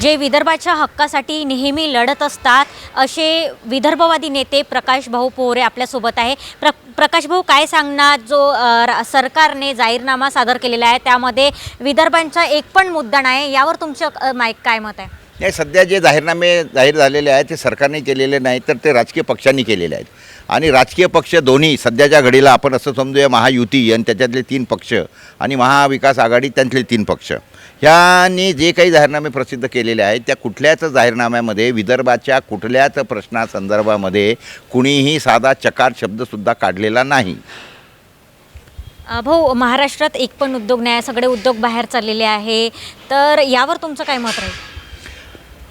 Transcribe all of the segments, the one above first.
जे विदर्भाच्या हक्कासाठी नेहमी लढत असतात असे विदर्भवादी नेते प्रकाश भाऊ पोहरे आपल्यासोबत आहे. प्र प्रकाश भाऊ काय सांगणार? जो रा- सरकारने जाहीरनामा सादर केलेला आहे त्यामध्ये विदर्भांचा एक पण मुद्दा नाही यावर तुमचं माईक काय मत आहे? नाही सध्या जे जाहीरनामे जाहीर झालेले आहेत ते सरकारने केलेले नाही तर ते राजकीय पक्षांनी केलेले आहेत. आणि राजकीय पक्ष दोन्ही सध्याच्या घडीला आपण असं समजूया महायुती आणि त्याच्यातले तीन पक्ष आणि महाविकास आघाडी त्यांतले तीन पक्ष. ह्यांनी जे काही जाहीरनामे प्रसिद्ध केलेले आहेत त्या कुठल्याच जाहीरनाम्यामध्ये विदर्भाच्या कुठल्याच प्रश्नासंदर्भामध्ये कुणीही साधा चकार शब्दसुद्धा काढलेला नाही. भाऊ महाराष्ट्रात एक पण उद्योग नाही सगळे उद्योग बाहेर चाललेले आहे. तर यावर तुमचं काय मत राहील?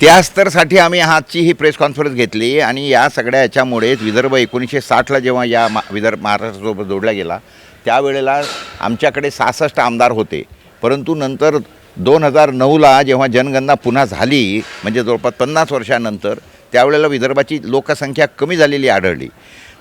त्यास्तरसाठी आम्ही आजची ही प्रेस कॉन्फरन्स घेतली आणि या सगळ्या याच्यामुळेच विदर्भ एकोणीसशे साठला जेव्हा या मा विदर्भ महाराष्ट्रासोबत जोडला गेला त्यावेळेला आमच्याकडे सहासष्ट आमदार होते. परंतु नंतर दोन हजार नऊला जेव्हा जनगणना पुन्हा झाली म्हणजे जवळपास पन्नास वर्षानंतर त्यावेळेला विदर्भाची लोकसंख्या कमी झालेली आढळली.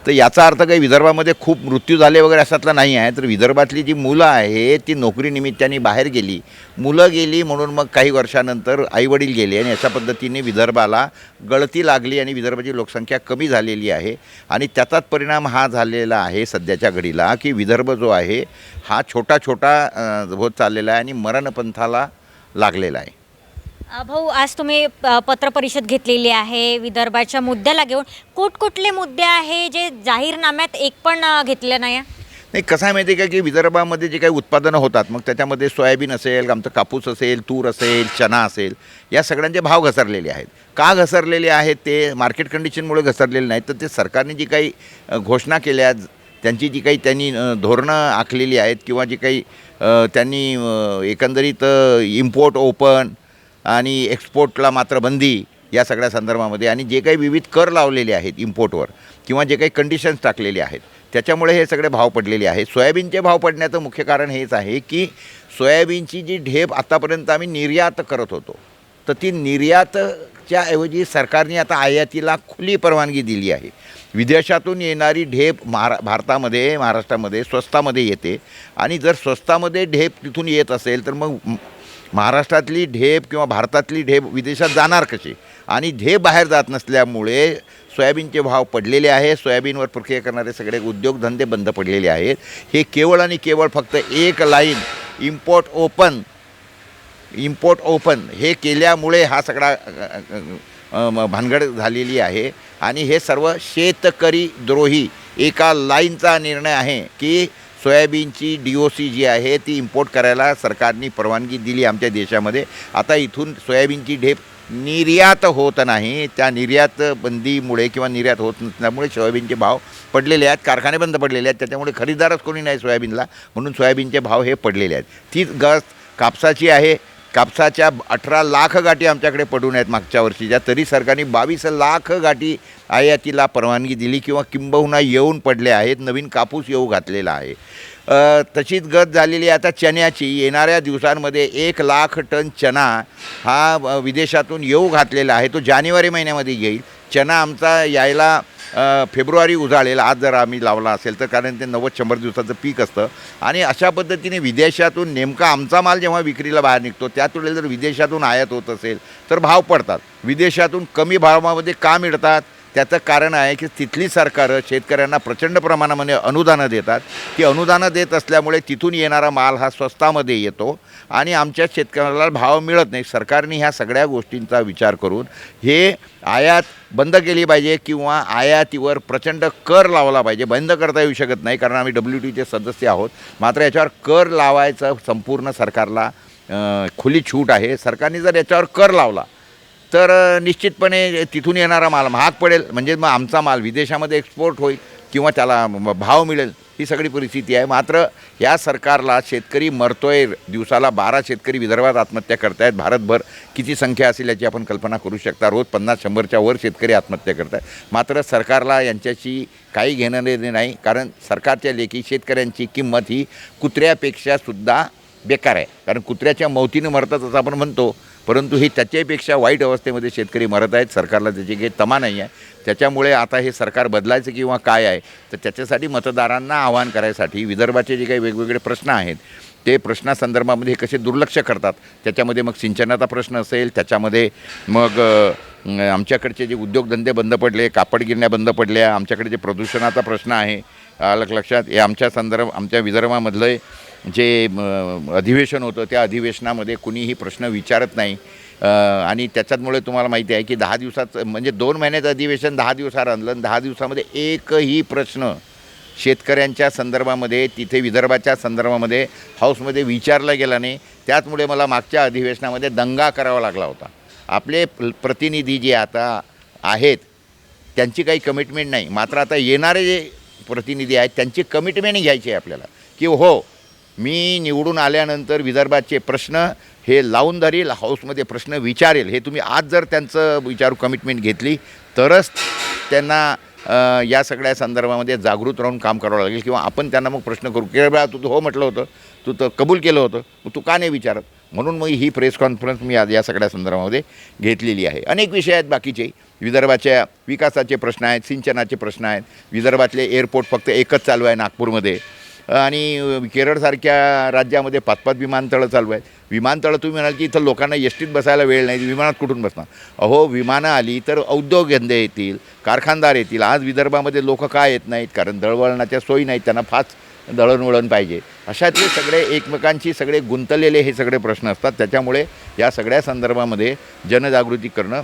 तर याचा अर्थ काही विदर्भामध्ये खूप मृत्यू झाले वगैरे असातला नाही आहे. तर विदर्भातली जी मुलं आहे ती नोकरीनिमित्ताने बाहेर गेली. मुलं गेली म्हणून मग काही वर्षानंतर आईवडील गेले आणि अशा पद्धतीने विदर्भाला गळती लागली आणि विदर्भाची लोकसंख्या कमी झालेली आहे. आणि त्याचाच परिणाम हा झालेला आहे सध्याच्या घडीला की विदर्भ जो आहे हा छोटा छोटा होत चाललेला आहे आणि मरणपंथाला लागलेला आहे. भाऊ आज तुम्ही पत्रपरिषद घेतलेली आहे विदर्भाच्या मुद्द्याला घेऊन कुठकुठले मुद्दे आहे जे जाहीरनाम्यात एक पण घेतले नाही आहे? नाही कसं आहे माहिती आहे का की विदर्भामध्ये जे काही उत्पादनं होतात मग त्याच्यामध्ये सोयाबीन असेल आमचं कापूस असेल तूर असेल चना असेल या सगळ्यांचे भाव घसरलेले आहेत का घसरलेले आहेत ते मार्केट कंडिशनमुळे घसरलेले नाहीत तर ते सरकारने जी काही घोषणा केल्या त्यांची जी काही त्यांनी धोरणं आखलेली आहेत किंवा जी काही त्यांनी एकंदरीत इम्पोर्ट ओपन आणि एक्सपोर्टला मात्र बंदी या सगळ्या संदर्भामध्ये. आणि जे काही विविध कर लावलेले आहेत इम्पोर्टवर किंवा जे काही कंडिशन्स टाकलेले आहेत त्याच्यामुळे हे सगळे भाव पडलेले आहेत. सोयाबीनचे भाव पडण्याचं मुख्य कारण हेच आहे की सोयाबीनची जी ढेप आतापर्यंत आम्ही निर्यात करत होतो तर ती निर्यातच्या ऐवजी सरकारने आता आयातीला खुली परवानगी दिली आहे. विदेशातून येणारी ढेप महारा भारतामध्ये महाराष्ट्रामध्ये स्वस्तामध्ये येते. आणि जर स्वस्तामध्ये ढेप तिथून येत असेल तर मग महाराष्ट्रातली ढेप किंवा भारतातली ढेप विदेशात जाणार कशी? आणि ढेप बाहेर जात नसल्यामुळे सोयाबीनचे भाव पडलेले आहे सोयाबीनवर प्रक्रिया करणारे सगळे उद्योगधंदे बंद पडलेले आहेत. हे केवळ आणि केवळ फक्त एक line import open import open हे केल्यामुळे हा सगळा म- भानगड झालेली आहे. आणि हे सर्व शेतकरी द्रोही एका लाईनचा निर्णय आहे की सोयाबीनची डी ओ सी जी आहे ती इम्पोर्ट करायला सरकारने परवानगी दिली आमच्या देशामध्ये. आता इथून सोयाबीनची ढेप निर्यात होत नाही. त्या निर्यात बंदीमुळे किंवा निर्यात होत नसल्यामुळे सोयाबीनचे भाव पडलेले आहेत कारखाने बंद पडलेले आहेत त्याच्यामुळे खरेदीदारच कोणी नाही सोयाबीनला. म्हणून सोयाबीनचे भाव हे पडलेले आहेत. तीच गस कापसाची आहे. कापसाच्या अठरा लाख गाठी आमच्याकडे पडून आहेत मागच्या वर्षीच्या तरी सरकारने बावीस लाख गाठी आयातीला परवानगी दिली किंवा किंबहुना येऊन पडले आहेत. नवीन कापूस येऊ घातलेला आहे. तशीच गत झालेली आता चण्याची येणाऱ्या दिवसांमध्ये एक लाख टन चना हा विदेशातून येऊ घातलेला आहे. तो जानेवारी महिन्यामध्ये येईल. चना आमचा यायला फेब्रुवारी उजाळेल. आज जर आम्ही लावला असेल तर कारण ते नव्वद शंभर दिवसाचं पीक असतं. आणि अशा पद्धतीने विदेशातून नेमका आमचा माल जेव्हा विक्रीला बाहेर निघतो त्या वेळेला जर विदेशातून आयात होत असेल तर भाव पडतात. विदेशातून कमी भावामध्ये का मिळतात? त्याचं कारण आहे की तिथली सरकारं शेतकऱ्यांना प्रचंड प्रमाणामध्ये अनुदानं देतात. ती अनुदानं देत असल्यामुळे तिथून येणारा माल हा स्वस्तामध्ये येतो आणि आमच्या शेतकऱ्याला भाव मिळत नाही. सरकारने ह्या सगळ्या गोष्टींचा विचार करून हे आयात बंद केली पाहिजे किंवा आयातीवर प्रचंड कर लावला पाहिजे. बंद करता येऊ शकत नाही कारण आम्ही डब्ल्यू टीचे सदस्य आहोत. मात्र याच्यावर कर लावायचं संपूर्ण सरकारला खुली छूट आहे. सरकारने जर याच्यावर कर लावला तर निश्चितपणे तिथून येणारा माल महाग पडेल. म्हणजे मग आमचा माल विदेशामध्ये एक्सपोर्ट होईल किंवा त्याला भाव मिळेल ही सगळी परिस्थिती आहे. मात्र या सरकारला शेतकरी मरतोय दिवसाला बारा शेतकरी विदर्भात आत्महत्या करतायत. भारतभर किती संख्या असेल याची आपण कल्पना करू शकता. रोज पन्नास शंभरच्या वर शेतकरी आत्महत्या करत आहेत मात्र सरकारला यांच्याशी काही घेणं देणं नाही. कारण सरकारच्या लेखी शेतकऱ्यांची किंमत ही कुत्र्यापेक्षा सुद्धा बेकार आहे. कारण कुत्र्याच्या मौतीनं मरतात असं आपण म्हणतो. परंतु हे त्याच्यापेक्षा वाईट अवस्थेमध्ये शेतकरी मरत आहेत. सरकारला त्याची काही तमा नाही आहे. त्याच्यामुळे आता हे सरकार बदलायचं किंवा काय आहे तर त्याच्यासाठी मतदारांना आवाहन करायसाठी विदर्भाचे जे काही वेगवेगळे प्रश्न आहेत ते प्रश्नासंदर्भामध्ये कसे दुर्लक्ष करतात त्याच्यामध्ये मग सिंचनाचा प्रश्न असेल त्याच्यामध्ये मग आमच्याकडचे जे उद्योगधंदे बंद पडले कापड गिरण्या बंद पडल्या आमच्याकडे जे प्रदूषणाचा प्रश्न आहे आलं लक्षात हे आमच्या संदर्भ आमच्या विदर्भामधलं जे अधिवेशन होतं त्या अधिवेशनामध्ये कुणीही प्रश्न विचारत नाही. आणि त्याच्यामुळे तुम्हाला माहिती आहे की दहा दिवसात म्हणजे दोन महिन्याचं अधिवेशन दहा दिवसात आणलं आणि दहा दिवसामध्ये एकही प्रश्न शेतकऱ्यांच्या संदर्भामध्ये तिथे विदर्भाच्या संदर्भामध्ये हाऊसमध्ये विचारला गेला नाही. त्याचमुळे मला मागच्या अधिवेशनामध्ये दंगा करावा लागला होता. आपले प्रतिनिधी जे आता आहेत त्यांची काही कमिटमेंट नाही. मात्र आता येणारे जे प्रतिनिधी आहेत त्यांची कमिटमेंट घ्यायची आहे आपल्याला. की हो मी निवडून आल्यानंतर विदर्भाचे प्रश्न हे लावून धरील हाऊसमध्ये प्रश्न विचारेल. हे तुम्ही आज जर त्यांचं विचारू कमिटमेंट घेतली तरच त्यांना या सगळ्या संदर्भामध्ये जागृत राहून काम करावं लागेल किंवा आपण त्यांना मग प्रश्न करू. केवळ वेळा तू हो म्हटलं होतं. तू तर कबूल केलं होतं. मग तू का नाही विचारत? म्हणून मग ही प्रेस कॉन्फरन्स मी आज या सगळ्या संदर्भामध्ये घेतलेली आहे. अनेक विषय आहेत बाकीचे. विदर्भाच्या विकासाचे प्रश्न आहेत सिंचनाचे प्रश्न आहेत. विदर्भातले एअरपोर्ट फक्त एकच चालू आहे नागपूरमध्ये. आणि केरळसारख्या राज्यामध्ये पाच पाच विमानतळं चालू आहेत. विमानतळं तुम्ही म्हणाल की इथं लोकांना एसटीत बसायला वेळ नाही विमानात कुठून बसणार? अहो विमानं आली तर उद्योगधंदे येतील कारखानदार येतील. आज विदर्भामध्ये लोक का येत नाहीत? कारण दळवळणाच्या सोयी नाहीत त्यांना फास दळणवळण पाहिजे. अशातले सगळे एकमेकांशी सगळे गुंतलेले हे सगळे प्रश्न असतात. त्याच्यामुळे या सगळ्या संदर्भामध्ये जनजागृती करणं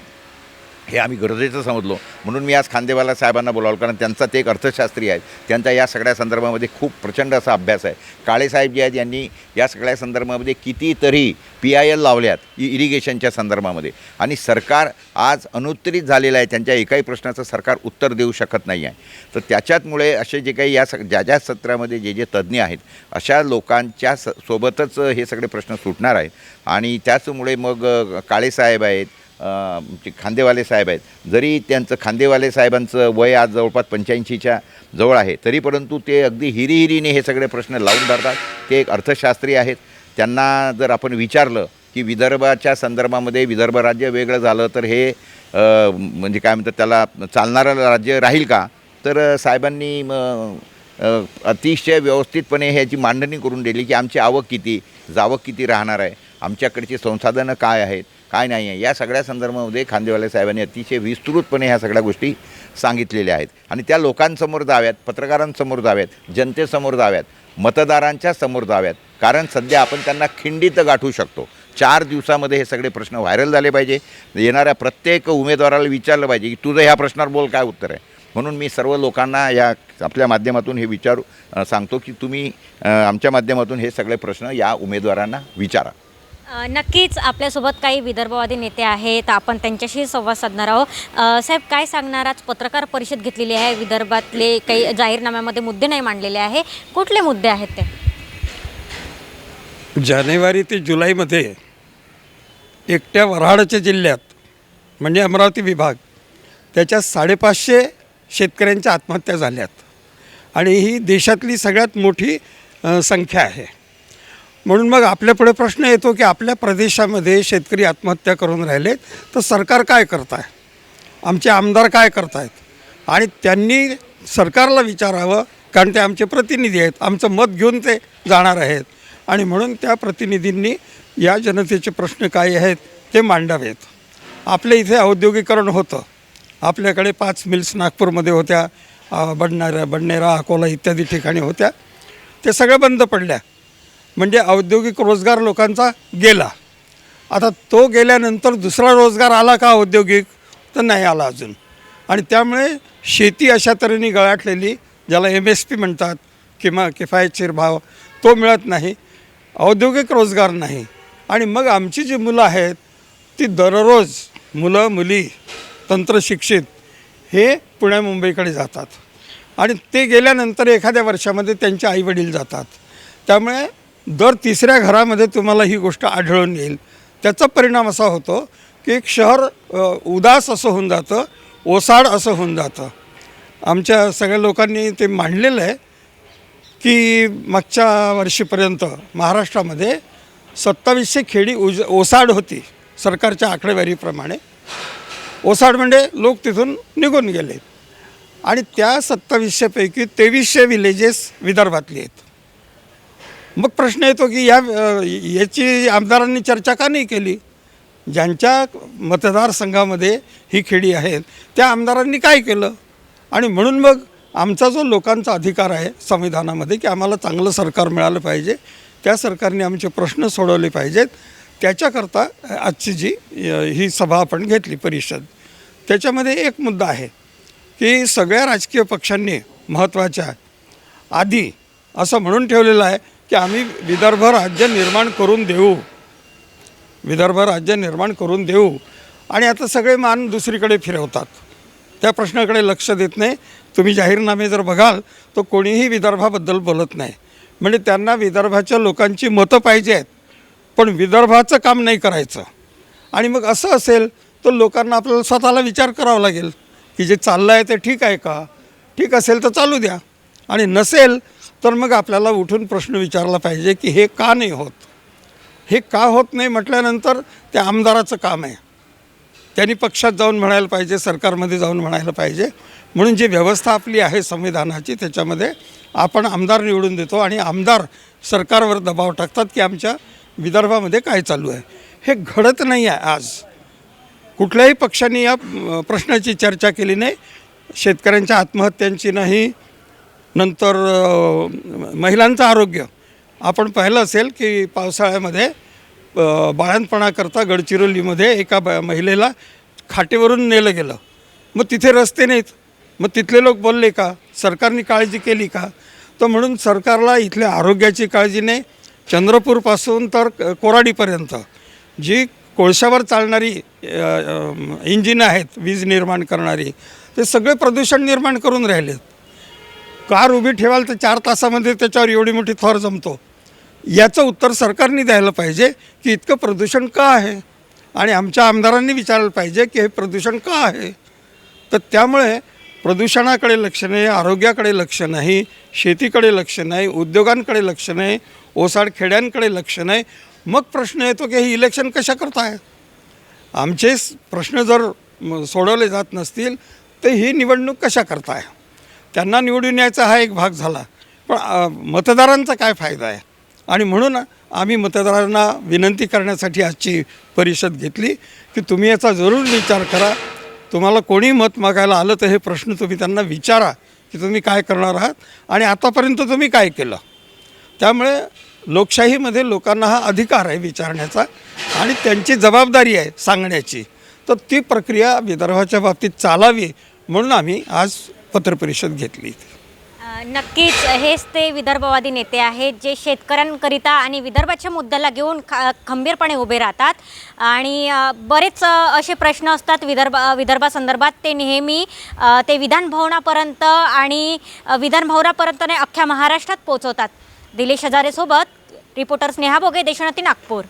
हे आम्ही गरजेचं समजलो. म्हणून मी आज खांदेवाला साहेबांना बोलावलं कारण त्यांचा ते एक अर्थशास्त्री आहेत. त्यांचा या सगळ्या संदर्भामध्ये खूप प्रचंड असा अभ्यास आहे. काळेसाहेब जे आहेत यांनी या सगळ्या संदर्भामध्ये कितीतरी पी आय एल लावल्यात इ इरिगेशनच्या संदर्भामध्ये. आणि सरकार आज अनुत्तरित झालेलं आहे. त्यांच्या एकाही प्रश्नाचं सरकार उत्तर देऊ शकत नाही आहे. तर त्याच्यातमुळे असे जे काही या स ज्या ज्या सत्रामध्ये जे जे तज्ज्ञ आहेत अशा लोकांच्या स सोबतच हे सगळे प्रश्न सुटणार आहेत. आणि त्याचमुळे मग काळेसाहेब आहेत आमचे जे खांदेवाले साहेब आहेत जरी त्यांचं खांदेवाले साहेबांचं वय आज जवळपास पंच्याऐंशीच्या जवळ आहे तरी परंतु ते अगदी हिरीहिरीने हे सगळे प्रश्न लावून धरतात. ते एक अर्थशास्त्री आहेत. त्यांना जर आपण विचारलं की विदर्भाच्या संदर्भामध्ये विदर्भ राज्य वेगळं झालं तर हे म्हणजे काय म्हणतात त्याला चालणारं राज्य राहील का? तर साहेबांनी अतिशय व्यवस्थितपणे ह्याची मांडणी करून दिली की आमची आवक किती जावक किती राहणार आहे? आमच्याकडची संसाधनं काय आहेत? काय नाही आहे. या सगळ्या संदर्भामध्ये खांदेवाले साहेबांनी अतिशय विस्तृतपणे ह्या सगळ्या गोष्टी सांगितलेल्या आहेत. आणि त्या लोकांसमोर जाव्यात पत्रकारांसमोर जाव्यात जनतेसमोर जाव्यात मतदारांच्या समोर जाव्यात. कारण सध्या आपण त्यांना खिंडीत गाठू शकतो. चार दिवसामध्ये हे सगळे प्रश्न व्हायरल झाले पाहिजे. येणाऱ्या प्रत्येक उमेदवाराला विचारलं पाहिजे की तुझं ह्या प्रश्नावर बोल काय उत्तर आहे? म्हणून मी सर्व लोकांना या आपल्या माध्यमातून हे विचारू सांगतो की तुम्ही आमच्या माध्यमातून हे सगळे प्रश्न या उमेदवारांना विचारा. नक्कीच आपल्यासोबत काही विदर्भवादी नेते आहेत. आपण त्यांच्याशी संवाद साधणार आहोत. अ, साहेब काय सांगणार? आज पत्रकार परिषद घेतलेली आहे. विदर्भातले काही जाहीरनाम्यामध्ये मुद्दे नाही मांडलेले आहे. कुठले मुद्दे आहेत ते? जानेवारी ते जुलैमध्ये एकट्या वऱ्हाडच्या जिल्ह्यात म्हणजे अमरावती विभाग त्याच्यात साडेपाचशे शेतकऱ्यांच्या आत्महत्या झाल्यात. आणि ही देशातली सगळ्यात मोठी अ, संख्या आहे. म्हणून मग आपल्यापुढे प्रश्न येतो की आपल्या प्रदेशामध्ये शेतकरी आत्महत्या करून राहिलेत तर सरकार काय करत आहे आमचे आमदार काय करत आहेत आणि त्यांनी सरकारला विचारावं कारण ते आमचे प्रतिनिधी आहेत आमचं मत घेऊन ते जाणार आहेत. आणि म्हणून त्या प्रतिनिधींनी या जनतेचे प्रश्न काय आहेत ते मांडावेत. आपल्या इथे औद्योगिकरण होतं. आपल्याकडे पाच मिल्स नागपूरमध्ये होत्या बडणाऱ्या बडनेरा अकोला इत्यादी ठिकाणी होत्या. ते सगळ्या बंद पडल्या. म्हणजे औद्योगिक रोजगार लोकांचा गेला. आता तो गेल्यानंतर दुसरा रोजगार आला का औद्योगिक? तर नाही आला अजून. आणि त्यामुळे शेती अशा तऱ्हेने गळाटलेली ज्याला एम एस पी म्हणतात किंवा किफायतशीर भाव तो मिळत नाही. औद्योगिक रोजगार नाही. आणि मग आमची जी मुलं आहेत ती दररोज मुलं मुली तंत्रशिक्षित हे पुण्या मुंबईकडे जातात. आणि ते गेल्यानंतर एखाद्या वर्षामध्ये त्यांचे आईवडील जातात. त्यामुळे दर तिसऱ्या घरामध्ये तुम्हाला ही गोष्ट आढळून येईल. त्याचा परिणाम असा होतो की एक शहर उदास असं होऊन जातं ओसाड असं होऊन जातं. आमच्या सगळ्या लोकांनी ते मांडलेलं आहे की मागच्या वर्षीपर्यंत महाराष्ट्रामध्ये सत्तावीसशे खेडी उज ओसाड होती सरकारच्या आकडेवारीप्रमाणे. ओसाड म्हणजे लोक तिथून निघून गेले आणि त्या सत्तावीसशेपैकी तेवीसशे विलेजेस विदर्भातली आहेत. मग प्रश्न येतो की या याची आमदारांनी चर्चा का नाही केली? ज्यांच्या मतदारसंघामध्ये ही खेडी आहेत त्या आमदारांनी काय केलं? आणि म्हणून मग आमचा जो लोकांचा अधिकार आहे संविधानामध्ये की आम्हाला चांगलं सरकार मिळालं पाहिजे त्या सरकारने आमचे प्रश्न सोडवले पाहिजेत. त्याच्याकरता आजची जी ही सभा आपण घेतली परिषद त्याच्यामध्ये एक मुद्दा आहे की सगळ्या राजकीय पक्षांनी महत्त्वाच्या आधी असं म्हणून ठेवलेलं आहे की आम्ही विदर्भ राज्य निर्माण करून देऊ. विदर्भ राज्य निर्माण करून देऊ. आणि आता सगळे मान दुसरीकडे फिरवतात. त्या प्रश्नाकडे लक्ष देत नाही. तुम्ही जाहीरनामे जर बघाल तर कोणीही विदर्भाबद्दल बोलत नाही. म्हणजे त्यांना विदर्भाच्या लोकांची मतं पाहिजे आहेत पण विदर्भाचं काम नाही करायचं. आणि मग असं असेल तर लोकांना आपल्याला स्वतःला विचार करावा लागेल की जे चाललं आहे ते ठीक आहे का? ठीक असेल तर चालू द्या. आणि नसेल तर मग आपल्याला उठून प्रश्न विचारला पाहिजे की हे का नाही होत? हे का होत नाही म्हटल्यानंतर ते आमदाराचं काम आहे. त्यांनी पक्षात जाऊन म्हणायला पाहिजे सरकारमध्ये जाऊन म्हणायला पाहिजे. म्हणून जी व्यवस्था आपली आहे संविधानाची त्याच्यामध्ये आपण आमदार निवडून देतो आणि आमदार सरकारवर दबाव टाकतात की आमच्या विदर्भामध्ये काय चालू आहे. हे घडत नाही आहे आज. कुठल्याही पक्षाने या प्रश्नाची चर्चा केली नाही. शेतकऱ्यांच्या आत्महत्यांची नाही नंतर महिलांचं आरोग्य. आपण पाहिलं असेल की पावसाळ्यामध्ये बाळणपणाकरता गडचिरोलीमध्ये एका ब महिलेला खाटेवरून नेलं गेलं. मग तिथे रस्ते नाहीत. मग तिथले लोक बोलले का? सरकारने काळजी केली का? तर म्हणून सरकारला इथल्या आरोग्याची काळजी नाही. चंद्रपूरपासून तर कोराडीपर्यंत. जी कोळशावर चालणारी इंजिन आहेत वीज निर्माण करणारी ते सगळे प्रदूषण निर्माण करून राहिलेत. कार उभी ठेवाल तर चार तासामध्ये त्याच्यावर एवढी मोठी थर जमतो. याचं उत्तर सरकारने द्यायला पाहिजे की इतकं प्रदूषण का आहे? आणि आमच्या आमदारांनी विचारायला पाहिजे की हे प्रदूषण का आहे? तर त्यामुळे प्रदूषणाकडे लक्ष नाही आरोग्याकडे लक्ष नाही शेतीकडे लक्ष नाही उद्योगांकडे लक्ष नाही ओसाड खेड्यांकडे लक्ष नाही. मग प्रश्न येतो की हे इलेक्शन कशा करताय? आमचे प्रश्न जर सोडवले जात नसतील तर ही निवडणूक कशा करताय? त्यांना निवडून यायचा हा एक भाग झाला. पण मतदारांचा काय फायदा आहे? आणि म्हणून आम्ही मतदारांना विनंती करण्यासाठी आजची परिषद घेतली की तुम्ही याचा जरूर विचार करा. तुम्हाला कोणी मत मागायला आलं तर हे प्रश्न तुम्ही त्यांना विचारा की तुम्ही काय करणार आहात आणि आतापर्यंत तुम्ही काय केलं. त्यामुळे लोकशाहीमध्ये लोकांना हा अधिकार आहे विचारण्याचा आणि त्यांची जबाबदारी आहे सांगण्याची. तर ती प्रक्रिया विदर्भाच्या बाबतीत चालावी म्हणून आम्ही आज पत्रपरिषद घेतली. नक्कीच हेच ते विदर्भवादी नेते आहेत जे शेतकऱ्यांकरिता आणि विदर्भाच्या मुद्द्याला घेऊन ख खंबीरपणे उभे राहतात. आणि बरेच असे प्रश्न असतात विदर्भ विदर्भासंदर्भात. ते नेहमी ते विधानभवनापर्यंत आणि विधानभवनापर्यंत नाही अख्ख्या महाराष्ट्रात पोहोचवतात. दिलेश हजारेसोबत रिपोर्टर स्नेहा बोगे देशनाथी नागपूर.